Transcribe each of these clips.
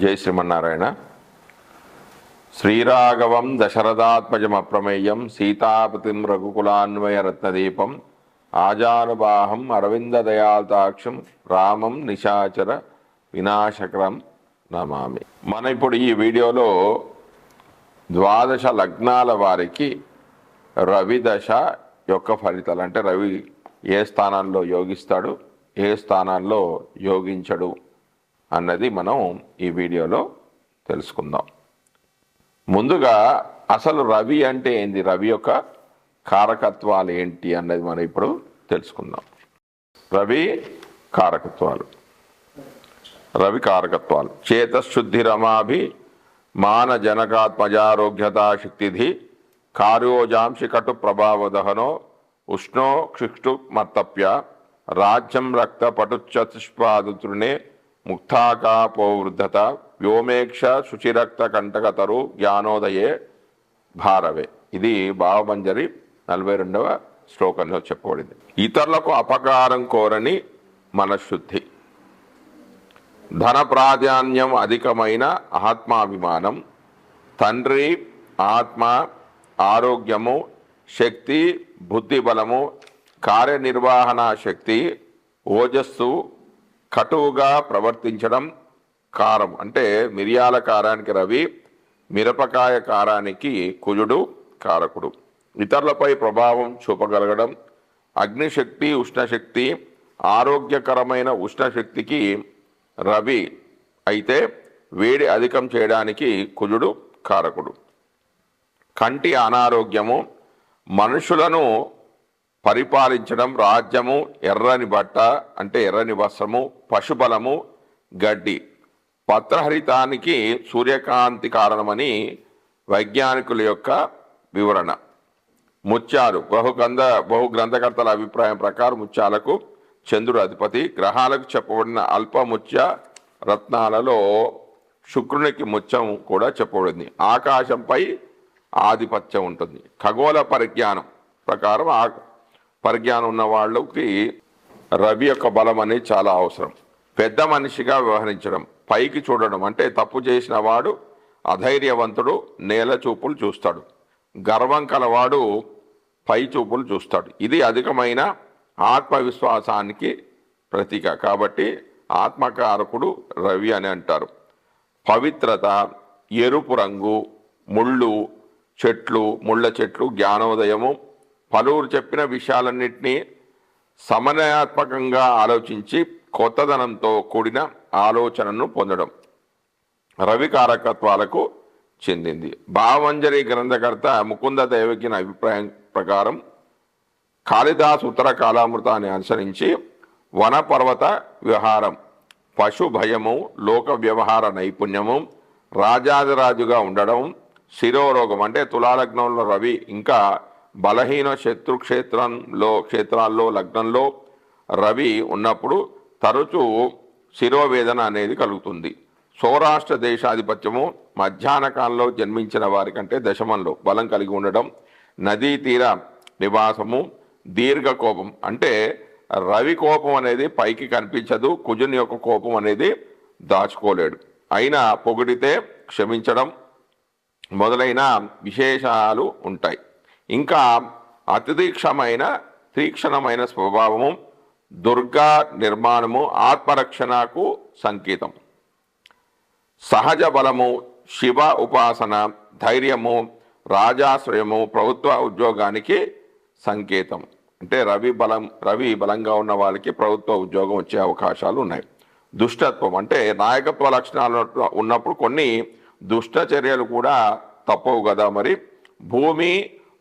జై శ్రీమన్నారాయణ. శ్రీరాఘవం దశరథాత్మజమప్రమేయం సీతాపతిం రఘుకులాన్వయ రత్నదీపం ఆజానుబాహం అరవిందదయాల్తాక్షం రామం నిశాచర వినాశకరం నమామి. మన ఇప్పుడు ఈ వీడియోలో ద్వాదశ లగ్నాల వారికి రవి దశ యొక్క ఫలితాలు అంటే రవి ఏ స్థానాల్లో యోగిస్తాడు ఏ స్థానాల్లో యోగించడు అన్నది మనం ఈ వీడియోలో తెలుసుకుందాం. ముందుగా అసలు రవి అంటే ఏంది? రవి యొక్క కారకత్వాలు ఏంటి అన్నది మనం ఇప్పుడు తెలుసుకుందాం. రవి కారకత్వాలు. రవి కారకత్వాలు. చేతశుద్ధి రమాభి మాన జనకాత్మజారోగ్యతా శక్తిధి కార్యోజాంశి కటు ప్రభావదహనో ఉష్ణో క్షిక్షు మర్తప్య రాజ్యం రక్త పటుచతుష్పాదుతృణే ముక్తాకాపోవృద్ధత వ్యోమేక్ష శుచిరక్త కంటకతరు జ్ఞానోదయే భారవే. ఇది భావమంజరి నలభై రెండవ శ్లోకంలో చెప్పబడింది ఇతరులకు అపకారం కోరని మనశుద్ధి ధన ప్రాధాన్యం అధికమైన ఆత్మాభిమానం. తండ్రి ఆత్మ ఆరోగ్యము శక్తి బుద్ధి బలము కార్యనిర్వహణ శక్తి ఓజస్సు కటువుగా ప్రవర్తించడం కారం. అంటే మిరియాల కారానికి రవి మిరపకాయ కారానికి కుజుడు కారకుడు. ఇతరులపై ప్రభావం చూపగలగడం అగ్నిశక్తి ఉష్ణశక్తి ఆరోగ్యకరమైన ఉష్ణశక్తికి రవి అయితే వేడి అధికం చేయడానికి కుజుడు కారకుడు. కంటి అనారోగ్యము మనుషులను పరిపాలించడం రాజ్యము ఎర్రని బట్ట అంటే ఎర్రని వస్త్రము పశుబలము గడ్డి. పత్రహరితానికి సూర్యకాంతి కారణమని వైజ్ఞానికుల యొక్క వివరణ. ముత్యాలు బహుగ్రంథ బహు గ్రంథకర్తల అభిప్రాయం ప్రకారం ముత్యాలకు చంద్రుడు అధిపతి. గ్రహాలకు చెప్పబడిన అల్ప ముత్య రత్నాలలో శుక్రునికి ముత్యం కూడా చెప్పబడింది. ఆకాశంపై ఆధిపత్యం ఉంటుంది. ఖగోళ పరిజ్ఞానం ప్రకారం ఆ పరిజ్ఞానం ఉన్న వాళ్ళకి రవి యొక్క బలం అనేది చాలా అవసరం. పెద్ద మనిషిగా వ్యవహరించడం పైకి చూడడం అంటే తప్పు చేసిన వాడు అధైర్యవంతుడు నేల చూపులు చూస్తాడు. గర్వం కలవాడు పై చూపులు చూస్తాడు. ఇది అధికమైన ఆత్మవిశ్వాసానికి ప్రతీక. కాబట్టి ఆత్మకారకుడు రవి అని అంటారు. పవిత్రత ఎరుపు రంగు ముళ్ళు చెట్లు ముళ్ళ చెట్లు జ్ఞానోదయము పలువురు చెప్పిన విషయాలన్నింటినీ సమన్వయాత్మకంగా ఆలోచించి కొత్తదనంతో కూడిన ఆలోచనను పొందడం రవి కారకత్వాలకు చెందింది. భావంజరి గ్రంథకర్త ముకుంద దేవకిన అభిప్రాయం ప్రకారం కాళిదాస్ ఉత్తర కాలామృతాన్ని అనుసరించి వనపర్వత వ్యవహారం పశు భయము లోక వ్యవహార నైపుణ్యము రాజాదిరాజుగా ఉండడం శిరోరోగం అంటే తులాలగ్నంలో రవి ఇంకా బలహీన శత్రు క్షేత్రంలో క్షేత్రాల్లో లగ్నంలో రవి ఉన్నప్పుడు తరచూ శిరోవేదన అనేది కలుగుతుంది. సౌరాష్ట్ర దేశాధిపత్యము మధ్యాహ్న కాలంలో జన్మించిన వారికంటే దశమంలో బలం కలిగి ఉండడం నదీ తీర నివాసము దీర్ఘ కోపం అంటే రవి కోపం అనేది పైకి కనిపించదు కుజుని యొక్క కోపం అనేది దాచుకోలేడు. అయినా పొగిడితే క్షమించడం మొదలైన విశేషాలు ఉంటాయి. ఇంకా అతిదీక్షమైన తీక్షణమైన స్వభావము దుర్గా నిర్మాణము ఆత్మరక్షణకు సంకేతం. సహజ బలము శివ ఉపాసన ధైర్యము రాజాశ్రయము ప్రభుత్వ ఉద్యోగానికి సంకేతం. అంటే రవి బలం రవి బలంగా ఉన్న వాళ్ళకి ప్రభుత్వ ఉద్యోగం వచ్చే అవకాశాలు ఉన్నాయి. దుష్టత్వం అంటే నాయకత్వ లక్షణాలు ఉన్నప్పుడు కొన్ని దుష్ట చర్యలు కూడా తప్పవు కదా మరి. భూమి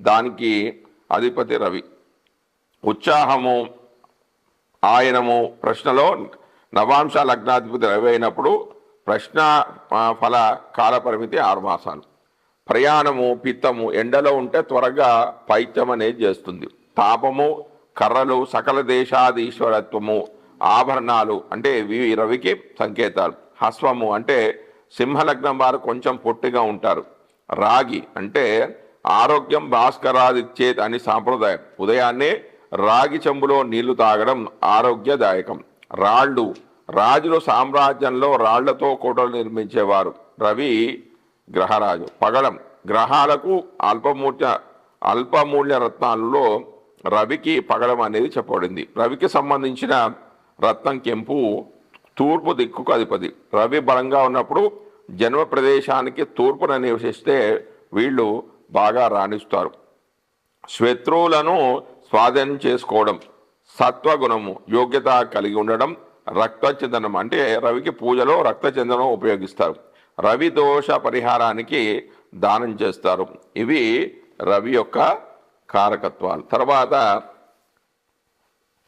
దానికి అధిపతి రవి. ఉత్సాహము ఆయనము ప్రశ్నలో నవాంశ లగ్నాధిపతి రవి అయినప్పుడు ప్రశ్న ఫల కాలపరిమితి ఆరు మాసాలు. ప్రయాణము పిత్తము ఎండలో ఉంటే త్వరగా పైత్యం అనేది చేస్తుంది. తాపము కర్రలు సకల దేశాధీశ్వరత్వము ఆభరణాలు అంటే ఇవి రవికి సంకేతాలు. హస్వము అంటే సింహలగ్నం వారు కొంచెం పొట్టిగా ఉంటారు. రాగి అంటే ఆరోగ్యం భాస్కరాదిచ్చేత్ అని సాంప్రదాయం. ఉదయాన్నే రాగి చెంబులో నీళ్ళు తాగడం ఆరోగ్యదాయకం. రాళ్ళు. రాజులు సామ్రాజ్యంలో రాళ్ళతో కోటలు నిర్మించేవారు. రవి గ్రహరాజు. పగడం గ్రహాలకు అల్పమూల్య అల్పమూల్య రత్నాలలో రవికి పగడం అనేది చెప్పబడింది. రవికి సంబంధించిన రత్నం కెంపు తూర్పు దిక్కుకు అధిపతి. రవి బలంగా ఉన్నప్పుడు జన్మ ప్రదేశానికి తూర్పున నివసిస్తే వీళ్ళు బాగా రాణిస్తారు. శత్రువులను స్వాధీనం చేసుకోవడం సత్వగుణము యోగ్యత కలిగి ఉండడం రక్తచందనం అంటే రవికి పూజలో రక్తచందనం ఉపయోగిస్తారు. రవి దోష పరిహారానికి దానం చేస్తారు. ఇవి రవి యొక్క కారకత్వాలు. తర్వాత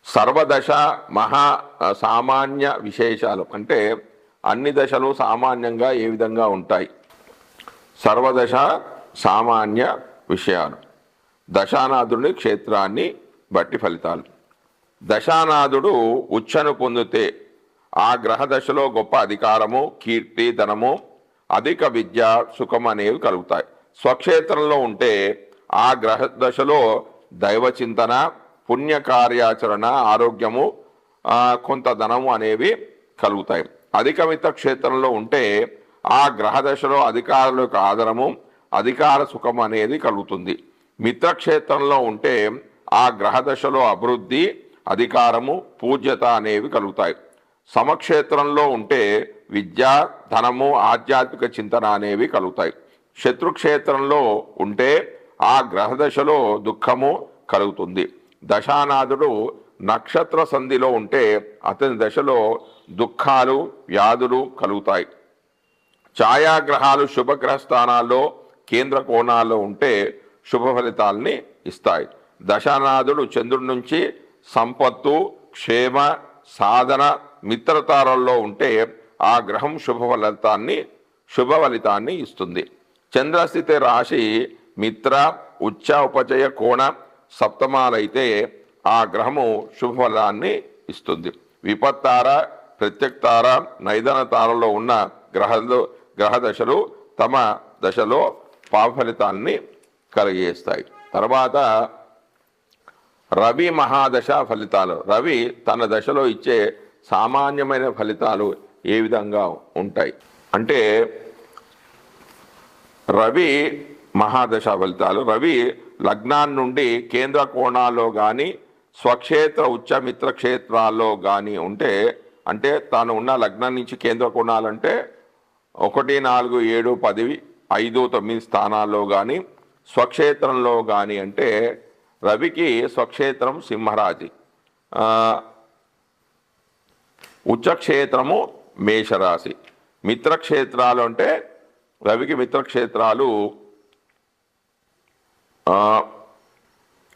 సర్వదశ మహా సామాన్య విశేషాలు అంటే అన్ని దశలు సామాన్యంగా ఏ విధంగా ఉంటాయి? సర్వదశ సామాన్య విషయాలు. దశానాథుడి క్షేత్రాన్ని బట్టి ఫలితాలు. దశానాథుడు ఉచ్చను పొందితే ఆ గ్రహ దశలో గొప్ప అధికారము కీర్తి ధనము అధిక విద్య సుఖం అనేవి కలుగుతాయి. స్వక్షేత్రంలో ఉంటే ఆ గ్రహ దశలో దైవ చింతన పుణ్య కార్యాచరణ ఆరోగ్యము కొంత ధనము అనేవి కలుగుతాయి. అధిక క్షేత్రంలో ఉంటే ఆ గ్రహ దశలో అధికారుల యొక్క ఆదరము అధికార సుఖం అనేది కలుగుతుంది. మిత్రక్షేత్రంలో ఉంటే ఆ గ్రహ దశలో అభివృద్ధి అధికారము పూజ్యత అనేవి కలుగుతాయి. సమక్షేత్రంలో ఉంటే విద్య ధనము ఆధ్యాత్మిక చింతన అనేవి కలుగుతాయి. శత్రుక్షేత్రంలో ఉంటే ఆ గ్రహ దశలో దుఃఖము కలుగుతుంది. దశానాథుడు నక్షత్ర సంధిలో ఉంటే అతని దశలో దుఃఖాలు వ్యాధులు కలుగుతాయి. ఛాయాగ్రహాలు శుభగ్రహ స్థానాల్లో కేంద్ర కోణాల్లో ఉంటే శుభ ఫలితాల్ని ఇస్తాయి. దశానాథుడు చంద్రుడి నుంచి సంపత్తు క్షేమ సాధన మిత్రతారల్లో ఉంటే ఆ గ్రహం శుభ ఫలితాన్ని శుభ ఫలితాన్ని ఇస్తుంది. చంద్రస్థితి రాశి మిత్ర ఉచ్చ ఉపచయ కోణ సప్తమాలైతే ఆ గ్రహము శుభ ఫలాన్ని ఇస్తుంది. విపత్తార ప్రత్యక్తార నైదన తారలో ఉన్న గ్రహాలు గ్రహ దశలు తమ దశలో పాప ఫలితాన్ని కలిగేస్తాయి. తర్వాత రవి మహాదశ ఫలితాలు. రవి తన దశలో ఇచ్చే సామాన్యమైన ఫలితాలు ఏ విధంగా ఉంటాయి? అంటే రవి మహాదశ ఫలితాలు. రవి లగ్నాన్ని నుండి కేంద్ర కోణాల్లో కానీ స్వక్షేత్ర ఉచ్చమిత్ర క్షేత్రాల్లో కానీ ఉంటే అంటే తాను ఉన్న లగ్నం నుంచి కేంద్ర కోణాలంటే ఒకటి నాలుగు ఏడు పది ఐదు తొమ్మిది స్థానాల్లో కానీ స్వక్షేత్రంలో కానీ అంటే రవికి స్వక్షేత్రం సింహరాజి. ఉచ్చక్షేత్రము మేషరాశి. మిత్రక్షేత్రాలు అంటే రవికి మిత్రక్షేత్రాలు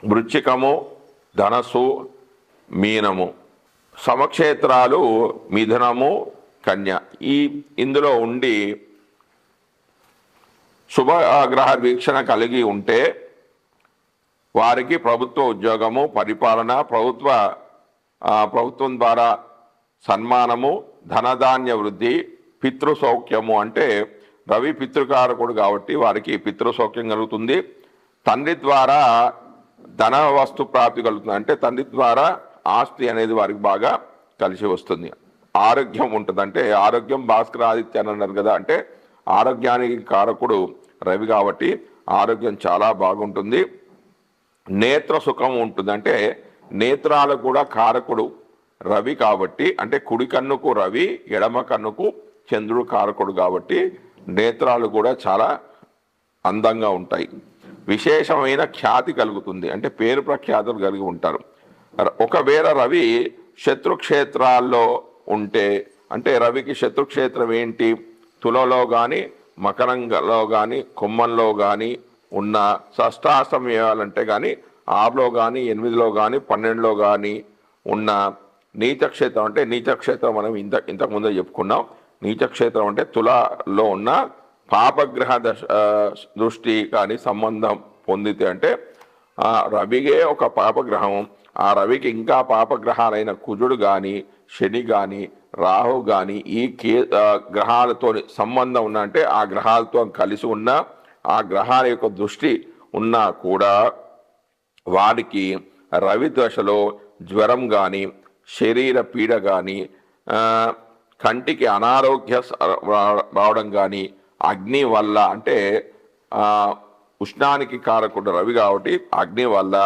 వృచ్చికము ధనస్సు మీనము. సమక్షేత్రాలు మిథునము కన్య. ఈ ఇందులో ఉండి శుభ గ్రహ వీక్షణ కలిగి ఉంటే వారికి ప్రభుత్వ ఉద్యోగము పరిపాలన ప్రభుత్వ ప్రభుత్వం ద్వారా సన్మానము ధనధాన్య వృద్ధి పితృసౌఖ్యము అంటే రవి పితృకారకుడు కాబట్టి వారికి పితృ సౌఖ్యం కలుగుతుంది. తండ్రి ద్వారా ధన వస్తు ప్రాప్తి కలుగుతుంది. అంటే తండ్రి ద్వారా ఆస్తి అనేది వారికి బాగా కలిసి వస్తుంది. ఆరోగ్యం ఉంటుంది అంటే ఆరోగ్యం భాస్కర ఆదిత్య అని అన్నారు కదా అంటే ఆరోగ్యానికి కారకుడు రవి కాబట్టి ఆరోగ్యం చాలా బాగుంటుంది. నేత్ర సుఖం ఉంటుంది. అంటే నేత్రాలకు కూడా కారకుడు రవి కాబట్టి అంటే కుడి కన్నుకు రవి ఎడమ కన్నుకు చంద్రుడు కారకుడు కాబట్టి నేత్రాలు కూడా చాలా అందంగా ఉంటాయి. విశేషమైన ఖ్యాతి కలుగుతుంది. అంటే పేరు ప్రఖ్యాతులు కలిగి ఉంటారు. ఒకవేళ రవి శత్రుక్షేత్రాల్లో ఉంటే అంటే రవికి శత్రుక్షేత్రం ఏంటి? తులలో కానీ మకరంగలో కానీ కుమ్మంలో కానీ ఉన్న షష్టాష్టమయాలంటే కానీ ఆరులో కానీ ఎనిమిదిలో కానీ పన్నెండులో కానీ ఉన్న నీచక్షేత్రం అంటే నీచక్షేత్రం మనం ఇంత ఇంతకుముందే చెప్పుకున్నాం. నీచక్షేత్రం అంటే తులాలో ఉన్న పాపగ్రహ దశ దృష్టి కానీ సంబంధం పొందితే అంటే ఆ రవిగే ఒక పాపగ్రహం. ఆ రవికి ఇంకా పాపగ్రహాలైన కుజుడు కానీ శని కానీ రాహు కానీ ఈ కే గ్రహాలతో సంబంధం ఉన్న అంటే ఆ గ్రహాలతో కలిసి ఉన్న ఆ గ్రహాల యొక్క దృష్టి ఉన్నా కూడా వారికి రవి దశలో జ్వరం కానీ శరీర పీడ కానీ కంటికి అనారోగ్య రా- రావడం కానీ అగ్ని వల్ల అంటే ఉష్ణానికి కారకుండా రవి కాబట్టి అగ్ని వల్ల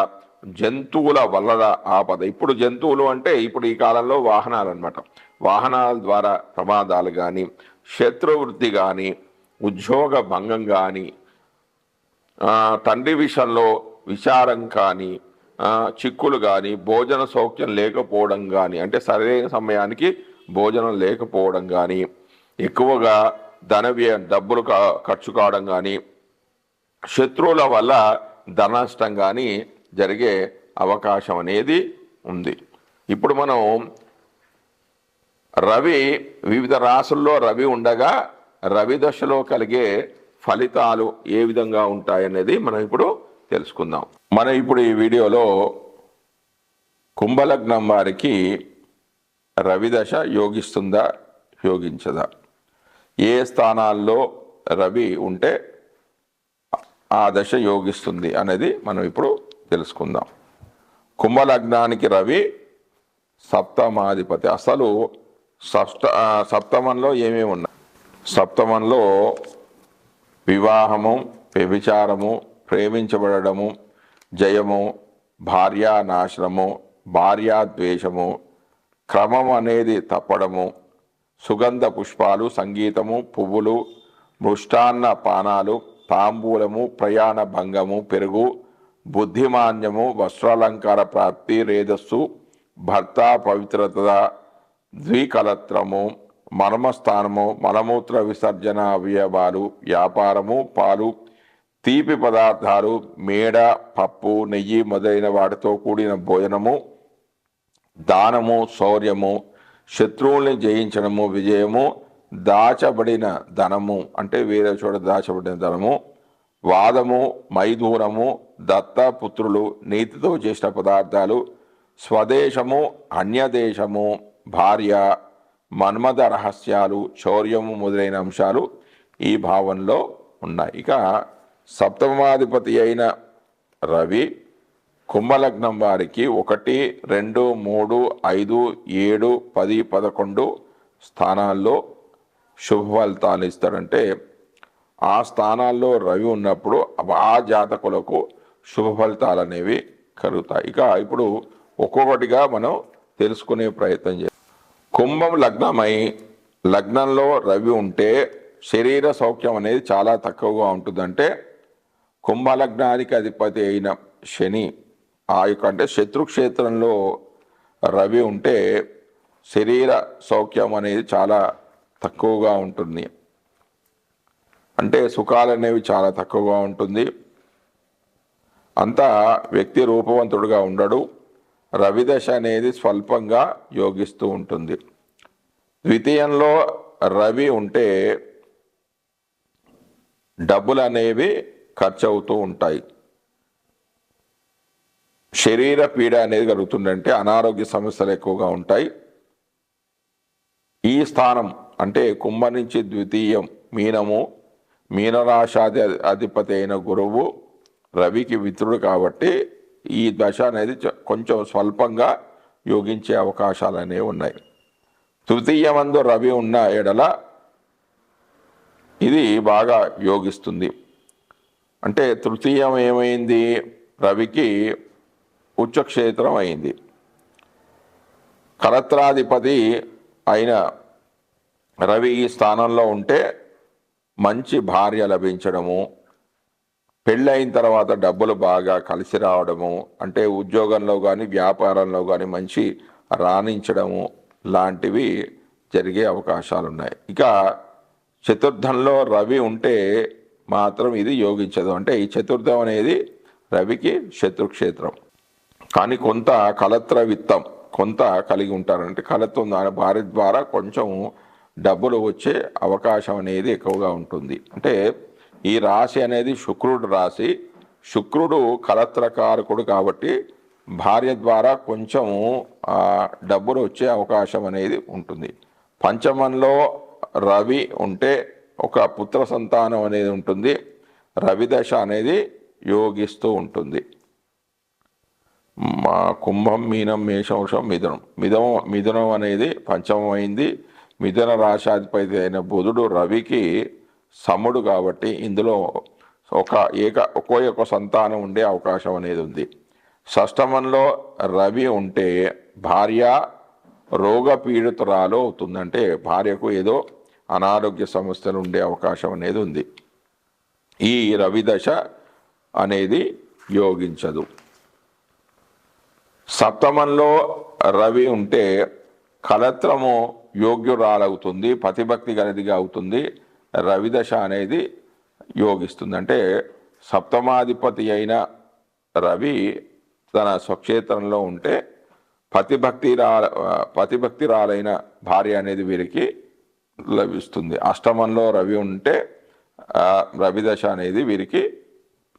జంతువుల వల్ల ఆపద. ఇప్పుడు జంతువులు అంటే ఇప్పుడు ఈ కాలంలో వాహనాలు అనమాట వాహనాల ద్వారా ప్రమాదాలు కానీ శత్రువృత్తి కానీ ఉద్యోగ భంగం కానీ తండ్రి విషయంలో విచారం కానీ చిక్కులు కానీ భోజన సౌఖ్యం లేకపోవడం కానీ అంటే సరైన సమయానికి భోజనం లేకపోవడం కానీ ఎక్కువగా ధన వ్యయ డబ్బులు కా- ఖర్చు కావడం కానీ శత్రువుల వల్ల ధన నష్టం కానీ జరిగే అవకాశం అనేది ఉంది. ఇప్పుడు మనం రవి వివిధ రాసుల్లో రవి ఉండగా రవి దశలో కలిగే ఫలితాలు ఏ విధంగా ఉంటాయనేది మనం ఇప్పుడు తెలుసుకుందాం. మనం ఇప్పుడు ఈ వీడియోలో కుంభలగ్నం వారికి రవి దశ యోగిస్తుందా యోగించదా? ఏ స్థానాల్లో రవి ఉంటే ఆ దశ యోగిస్తుంది అనేది మనం ఇప్పుడు తెలుసుకుందాం. కుంభలగ్నానికి రవి సప్తమాధిపతి. అసలు సప్త సప్తమంలో ఏమేమి ఉన్నాయి? సప్తమంలో వివాహము వ్యభిచారము ప్రేమించబడము జయము భార్యానాశనము భార్యాద్వేషము క్రమం అనేది తప్పడము సుగంధ పుష్పాలు సంగీతము పువ్వులు మృష్టాన్న పానాలు తాంబూలము ప్రయాణ భంగము పెరుగు బుద్ధిమాన్యము వస్త్రాలంకార ప్రాప్తి రేధస్సు భర్త పవిత్రత ద్వికలత్రము మర్మస్థానము మలమూత్ర విసర్జన అవయవాలు వ్యాపారము పాలు తీపి పదార్థాలు మేడ పప్పు నెయ్యి మొదలైన వాటితో కూడిన భోజనము దానము శౌర్యము శత్రువుల్ని జయించడము విజయము దాచబడిన ధనము అంటే వేరే చోట దాచబడిన ధనము వాదము మైదూరము దత్తపుత్రులు నీతితో చేసిన పదార్థాలు స్వదేశము అన్యదేశము భార్య మన్మద రహస్యాలు శౌర్యము మొదలైన అంశాలు ఈ భావంలో ఉన్నాయి. ఇక సప్తమాధిపతి అయిన రవి కుంభలగ్నం వారికి ఒకటి రెండు మూడు ఐదు ఏడు పది పదకొండు స్థానాల్లో శుభ ఫలితాలు ఇస్తాడంటే ఆ స్థానాల్లో రవి ఉన్నప్పుడు ఆ జాతకులకు శుభ ఫలితాలు అనేవి కలుగుతాయి. ఇక ఇప్పుడు ఒక్కొక్కటిగా మనం తెలుసుకునే ప్రయత్నం చేయాలి కుంభం లగ్నమై లగ్నంలో రవి ఉంటే శరీర సౌఖ్యం అనేది చాలా తక్కువగా ఉంటుందంటే కుంభలగ్నానికి అధిపతి అయిన శని ఆ యొక్క అంటే శత్రుక్షేత్రంలో రవి ఉంటే శరీర సౌఖ్యం అనేది చాలా తక్కువగా ఉంటుంది. అంటే సుఖాలు అనేవి చాలా తక్కువగా ఉంటుంది. అంతా వ్యక్తి రూపవంతుడుగా ఉండడు. రవిదశ అనేది స్వల్పంగా యోగిస్తూ ఉంటుంది. ద్వితీయంలో రవి ఉంటే డబ్బులు అనేవి ఖర్చు అవుతూ ఉంటాయి. శరీర పీడ అనేది కలుగుతుందంటే అనారోగ్య సమస్యలు ఎక్కువగా ఉంటాయి. ఈ స్థానం అంటే కుంభ నుంచి ద్వితీయం మీనము మీనరాశాది అధిపతి అయిన గురువు రవికి మిత్రుడు కాబట్టి ఈ దశ అనేది చ- కొంచెం స్వల్పంగా యోగించే అవకాశాలు అనేవి ఉన్నాయి. తృతీయమందు రవి ఉన్న ఎడల ఇది బాగా యోగిస్తుంది. అంటే తృతీయం ఏమైంది? రవికి ఉచ్చక్షేత్రం అయింది. కలత్రాధిపతి అయిన రవి ఈ స్థానంలో ఉంటే మంచి భార్య లభించడము పెళ్ళైన తర్వాత డబ్బులు బాగా కలిసి రావడము అంటే ఉద్యోగంలో కానీ వ్యాపారంలో కానీ మంచి రాణించడము లాంటివి జరిగే అవకాశాలు ఉన్నాయి ఇక చతుర్థంలో రవి ఉంటే మాత్రం ఇది యోగించదు. అంటే ఈ చతుర్థం అనేది రవికి శత్రుక్షేత్రం. కానీ కొంత కలత్ర విత్తం కొంత కలిగి ఉంటారంటే కలత్వం ద్వారా భార్య ద్వారా కొంచెం డబ్బులు వచ్చే అవకాశం అనేది ఎక్కువగా ఉంటుంది. అంటే ఈ రాశి అనేది శుక్రుడు రాశి. శుక్రుడు కలత్రకారకుడు కాబట్టి భార్య ద్వారా కొంచెం డబ్బులు వచ్చే అవకాశం అనేది ఉంటుంది. పంచమంలో రవి ఉంటే ఒక పుత్ర సంతానం అనేది ఉంటుంది. రవి దశ అనేది యోగిస్తూ ఉంటుంది. మా కుంభం మీనం మేషంశం మిథునం. మిథం మిథునం అనేది పంచమం అయింది మిథున రాశాధిపతి అయిన బుధుడు రవికి సముడు కాబట్టి ఇందులో ఒక ఏక ఒక్కో యొక్క సంతానం ఉండే అవకాశం అనేది ఉంది. షష్టమంలో రవి ఉంటే భార్య రోగపీడితురాలు అవుతుందంటే భార్యకు ఏదో అనారోగ్య సమస్యలు ఉండే అవకాశం అనేది ఉంది. ఈ రవి దశ అనేది యోగించదు. సప్తమంలో రవి ఉంటే కలత్రము యోగ్యురాలవుతుంది పతిభక్తి గలదిగా అవుతుంది. రవిదశ అనేది యోగిస్తుంది అంటే సప్తమాధిపతి అయిన రవి తన స్వక్షేత్రంలో ఉంటే పతిభక్తి రా పతిభక్తి రాలైన భార్య అనేది వీరికి లభిస్తుంది. అష్టమంలో రవి ఉంటే రవిదశ అనేది వీరికి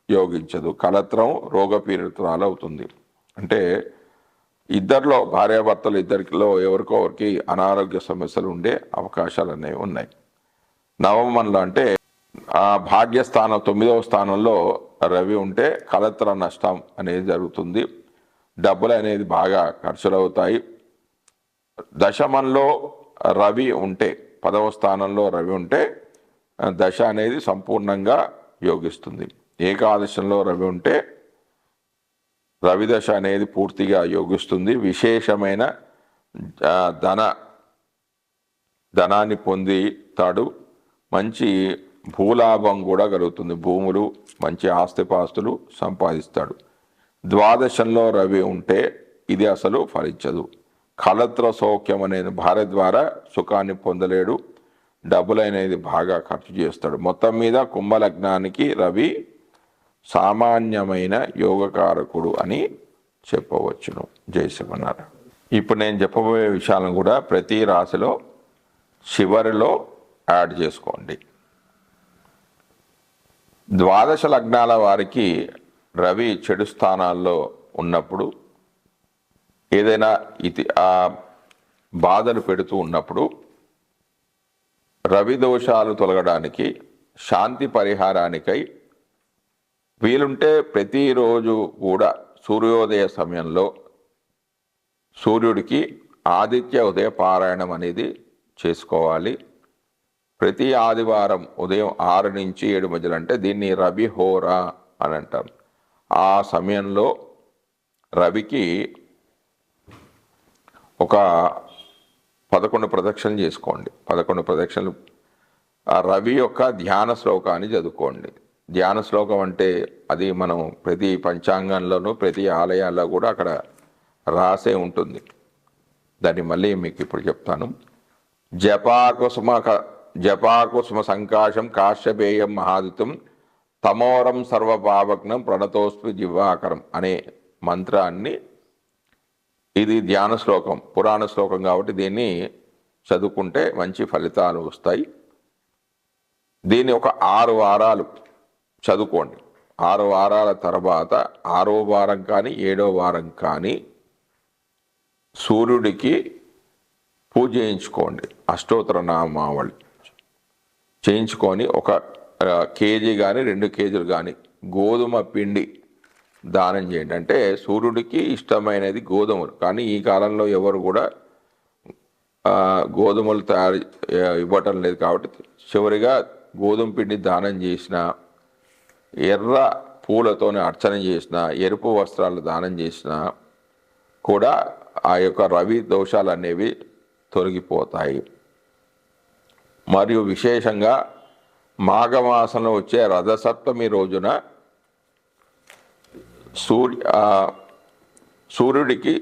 యోగించదు. కలత్రం రోగపీడితురాలు అవుతుంది. అంటే ఇద్దరిలో భార్యాభర్తలు ఇద్దరిలో ఎవరికో ఒకరికి అనారోగ్య సమస్యలు ఉండే అవకాశాలు అనేవి ఉన్నాయి. నవమంలో అంటే ఆ భాగ్యస్థానం తొమ్మిదవ స్థానంలో రవి ఉంటే కలత్ర నష్టం అనేది జరుగుతుంది. డబ్బులు అనేది బాగా ఖర్చులవుతాయి. దశమంలో రవి ఉంటే పదవ స్థానంలో రవి ఉంటే దశ అనేది సంపూర్ణంగా యోగిస్తుంది. ఏకాదశంలో రవి ఉంటే రవిదశ అనేది పూర్తిగా యోగిస్తుంది. విశేషమైన ధన ధనాన్ని పొందుతాడు. మంచి భూలాభం కూడా కలుగుతుంది. భూములు మంచి ఆస్తిపాస్తులు సంపాదిస్తాడు. ద్వాదశంలో రవి ఉంటే ఇది అసలు ఫలించదు. కలత్ర సౌఖ్యం అనేది భార్య ద్వారా సుఖాన్ని పొందలేడు. డబ్బులు అనేది బాగా ఖర్చు చేస్తాడు. మొత్తం మీద కుంభలగ్నానికి రవి సామాన్యమైన యోగకారకుడు అని చెప్పవచ్చును. జయశివన్నారు ఇప్పుడు నేను చెప్పబోయే విషయాలను కూడా ప్రతి రాశిలో చివరిలో యాడ్ చేసుకోండి. ద్వాదశ లగ్నాల వారికి రవి చెడు స్థానాల్లో ఉన్నప్పుడు ఏదైనా ఇతి ఆ బాధలు పెడుతూ ఉన్నప్పుడు రవి దోషాలు తొలగడానికి శాంతి పరిహారానికై వీలుంటే ప్రతిరోజు కూడా సూర్యోదయ సమయంలో సూర్యుడికి ఆదిత్య ఉదయ పారాయణం అనేది చేసుకోవాలి. ప్రతి ఆదివారం ఉదయం ఆరు నుంచి ఏడు మధ్యలో అంటే దీన్ని రవి హోరా అని అంటారు ఆ సమయంలో రవికి ఒక పదకొండు ప్రదక్షిణలు చేసుకోండి. పదకొండు ప్రదక్షిణలు. రవి యొక్క ధ్యాన శ్లోకాన్ని చదువుకోండి. ధ్యాన శ్లోకం అంటే అది మనం ప్రతి పంచాంగంలోనూ ప్రతి ఆలయాల్లో కూడా అక్కడ రాసే ఉంటుంది. దాన్ని మళ్ళీ మీకు ఇప్పుడు చెప్తాను. జపాకుసుమ జపాకుసుమ సంకాశం కాశ్యపేయం మహాదితం తమోరం సర్వపావగ్నం ప్రణతోస్మి జివాకరం అనే మంత్రాన్ని ఇది ధ్యాన శ్లోకం పురాణ శ్లోకం కాబట్టి దీన్ని చదువుకుంటే మంచి ఫలితాలు వస్తాయి. దీన్ని ఒక ఆరు వారాలు చదువుకోండి. ఆరు వారాల తర్వాత ఆరో వారం కానీ ఏడో వారం కానీ సూర్యుడికి పూజ చేయించుకోండి. అష్టోత్తర నామావళి. చేయించుకొని ఒక కేజీ కానీ రెండు కేజీలు కానీ గోధుమ పిండి దానం చేయండి. అంటే సూర్యుడికి ఇష్టమైనది గోధుమలు. కానీ ఈ కాలంలో ఎవరు కూడా గోధుమలు తయారు ఇవ్వటం లేదు కాబట్టి చివరిగా గోధుమ పిండి దానం చేసిన ఎర్ర పూలతోనే అర్చన చేసిన ఎరుపు వస్త్రాలు దానం చేసిన కూడా ఆ యొక్క రవి దోషాలు అనేవి తొలగిపోతాయి. మరియు విశేషంగా మాఘమాసంలో వచ్చే రథసప్తమి రోజున సూర్య సూర్యుడికి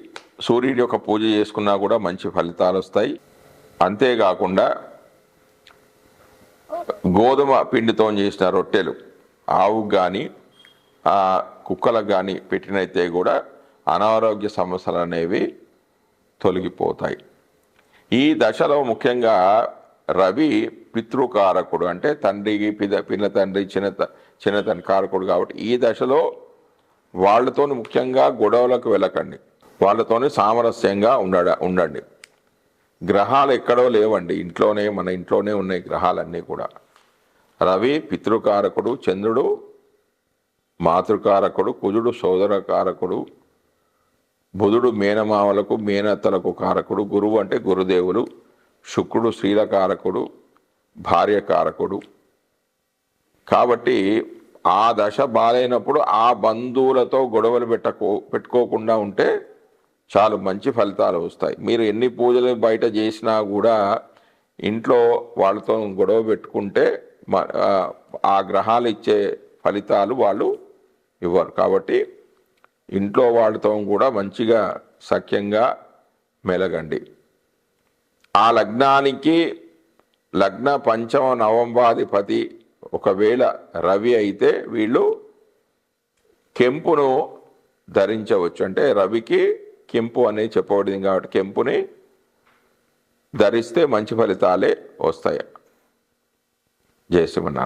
సూర్యుడి యొక్క పూజ చేసుకున్నా కూడా మంచి ఫలితాలు వస్తాయి. అంతేకాకుండా గోధుమ పిండితో చేసిన రొట్టెలు ఆవుకు కానీ కుక్కలకు కానీ పెట్టినైతే కూడా అనారోగ్య సమస్యలు అనేవి తొలగిపోతాయి. ఈ దశలో ముఖ్యంగా రవి పితృకారకుడు అంటే తండ్రికి పిద పిన్న తండ్రి చిన్న త- చిన్న కారకుడు కాబట్టి ఈ దశలో వాళ్ళతో ముఖ్యంగా గొడవలకు వెళ్ళకండి. వాళ్ళతోనే సామరస్యంగా ఉండడ ఉండండి. గ్రహాలు ఎక్కడో లేవండి. ఇంట్లోనే మన ఇంట్లోనే ఉన్నాయి గ్రహాలన్నీ కూడా. రవి పితృకారకుడు చంద్రుడు మాతృకారకుడు కుజుడు సోదరకారకుడు బుధుడు మేనమావలకు మేనత్తలకు కారకుడు గురువు అంటే గురుదేవులు శుక్రుడు స్త్రీలకారకుడు భార్యకారకుడు. కాబట్టి ఆ దశ బాలైనప్పుడు ఆ బంధువులతో గొడవలు పెట్టకో పెట్టుకోకుండా ఉంటే చాలు మంచి ఫలితాలు వస్తాయి. మీరు ఎన్ని పూజలు బయట చేసినా కూడా ఇంట్లో వాళ్ళతో గొడవ పెట్టుకుంటే మ- ఆ గ్రహాలు ఇచ్చే ఫలితాలు వాళ్ళు ఇవ్వరు. కాబట్టి ఇంట్లో వాళ్ళతో కూడా మంచిగా సఖ్యంగా మెలగండి. ఆ లగ్నానికి లగ్న పంచమ నవంబాధిపతి ఒకవేళ రవి అయితే వీళ్ళు కెంపును ధరించవచ్చు. అంటే రవికి కెంపు అనేది చెప్పబడింది కాబట్టి కెంపుని ధరిస్తే మంచి ఫలితాలే వస్తాయి. జయ శ్రీమన్నారాయణ.